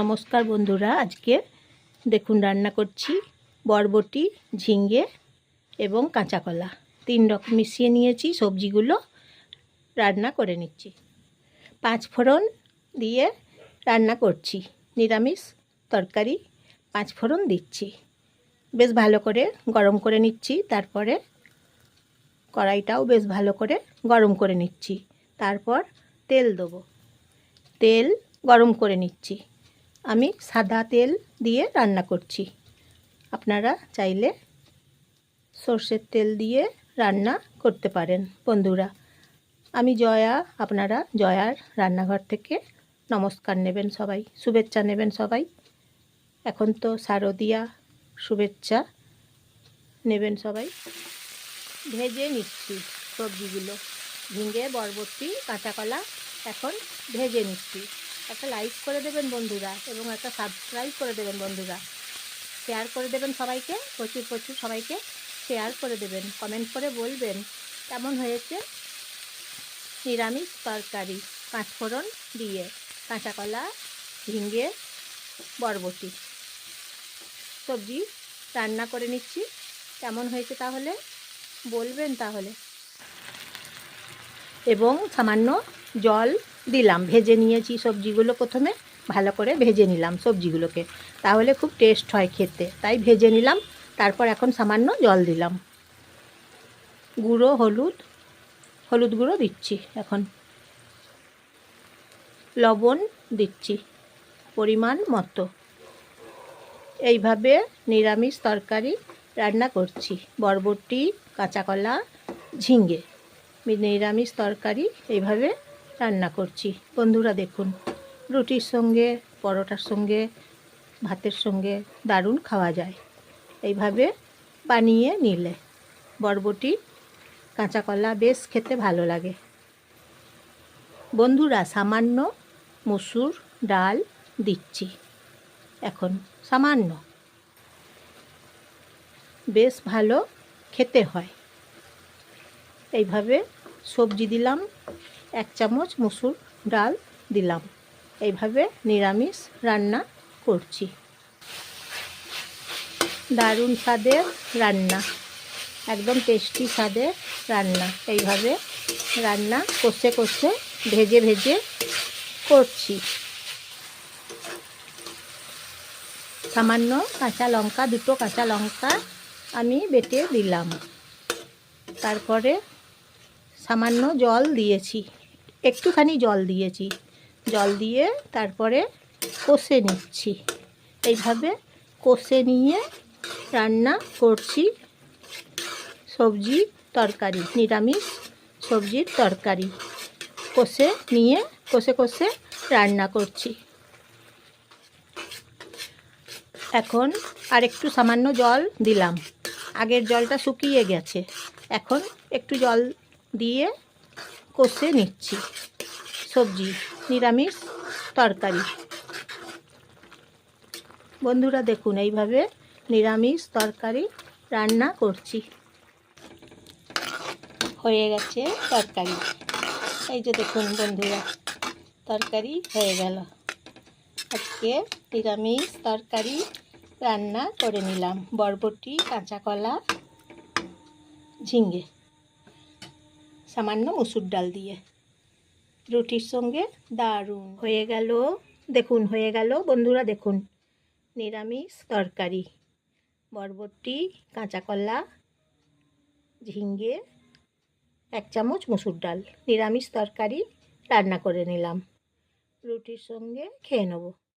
নমস্কার বন্ধুরা, আজকে দেখুন রান্না করছি বরবটি ঝিঙ্গে এবং কাঁচা কলা তিন রকম মিশিয়ে নিয়েছি, সবজিগুলো রান্না করে নিচ্ছি। পাঁচ ফোড়ন দিয়ে রান্না করছি। নিরামিষ তরকারি পাঁচ ফোড়ন দিচ্ছি। বেশ ভালো করে গরম করে নিচ্ছি, তারপরে কড়াইটাও বেশ ভালো করে গরম করে নিচ্ছি। তারপর তেল দেবো। তেল গরম করে নিচ্ছি। আমি সাদা তেল দিয়ে রান্না করছি। আপনারা চাইলে সর্ষের তেল দিয়ে রান্না করতে পারেন, বন্ধুরা। আমি জয়া, আপনারা জয়ার রান্নাঘর থেকে নমস্কার নেবেন সবাই, শুভেচ্ছা নেবেন সবাই। এখন তো শারদিয়া শুভেচ্ছা নেবেন সবাই। ভেজে নিচ্ছি সবজিগুলো। ঝিঙ্গে বরবটি কাঁচা কলা এখন ভেজে নিচ্ছি। একটা লাইক করে দেবেন বন্ধুরা এবং একটা সাবস্ক্রাইব করে দেবেন বন্ধুরা। শেয়ার করে দেবেন সবাইকে, প্রচুর প্রচুর সবাইকে শেয়ার করে দেবেন কমেন্ট করে বলবেন কেমন হয়েছে নিরামিষ তরকারি, পাঁচফোড়ন দিয়ে কাঁচা কলা ঝিঙ্গে বরবটি। সবজি রান্না করে নিচ্ছি, কেমন হয়েছে তাহলে বলবেন তাহলে। এবং সামান্য জল দিলাম, ভেজে নিয়েছি সবজিগুলো প্রথমে, ভালো করে ভেজে নিলাম সবজিগুলোকে। তাহলে খুব টেস্ট হয় খেতে। তাই ভেজে নিলাম, তারপর এখন সামান্য জল দিলাম। গুঁড়ো, হলুদ হলুদ গুঁড়ো দিচ্ছি এখন। লবণ দিচ্ছি পরিমাণ মতো। এইভাবে নিরামিষ তরকারি রান্না করছি। বরবটি কাঁচা কলা ঝিঙ্গে নিরামিষ তরকারি এইভাবে রান্না করছি। বন্ধুরা দেখুন, রুটির সঙ্গে, পরোটার সঙ্গে, ভাতের সঙ্গে দারুণ খাওয়া যায়। এইভাবে বানিয়ে নিলে বরবটি কাঁচা কলা বেশ খেতে ভালো লাগে। বন্ধুরা সামান্য মসুর ডাল দিচ্ছি। এখন সামান্য। বেশ ভালো খেতে হয়। এইভাবে সবজি দিলাম এক চামচ মুসুর ডাল দিলাম। এইভাবে নিরামিষ রান্না করছি। দারুণ স্বাদের রান্না। একদম টেস্টি স্বাদের রান্না। এইভাবে রান্না কষে কষে ভেজে ভেজে করছি। সামান্য কাঁচা লঙ্কা, দুটো কাঁচা লঙ্কা আমি বেটে দিলাম। তারপরে সামান্য জল দিয়েছি। একটুখানি জল দিয়েছি। জল দিয়ে তারপরে কষে নিচ্ছি। এইভাবে কষে নিয়ে রান্না করছি। সবজি তরকারি, নিরামিষ সবজির তরকারি। কষে নিয়ে, কষে কষে রান্না করছি। এখন আর একটু সামান্য জল দিলাম। আগের জলটা শুকিয়ে গেছে। এখন একটু জল দিয়ে কষে নিচ্ছি। সবজি, নিরামিষ তরকারি। বন্ধুরা দেখুন, এইভাবে নিরামিষ তরকারি রান্না করছি। হয়ে গেছে তরকারি। এই যে দেখুন বন্ধুরা, তরকারি হয়ে গেল। আজকে নিরামিষ তরকারি রান্না করে নিলাম। বরবটি, কাঁচা কলা ঝিঙ্গে সামান্য মুসুর ডাল দিয়ে। রুটির সঙ্গে দারুণ। হয়ে গেল, দেখুন, হয়ে গেল। বন্ধুরা, দেখুন, নিরামিষ তরকারি। বরবটি, কাঁচা কলা ঝিঙ্গে এক চামচ মুসুর ডাল। নিরামিষ তরকারি রান্না করে নিলাম। রুটির সঙ্গে খেয়ে নেব।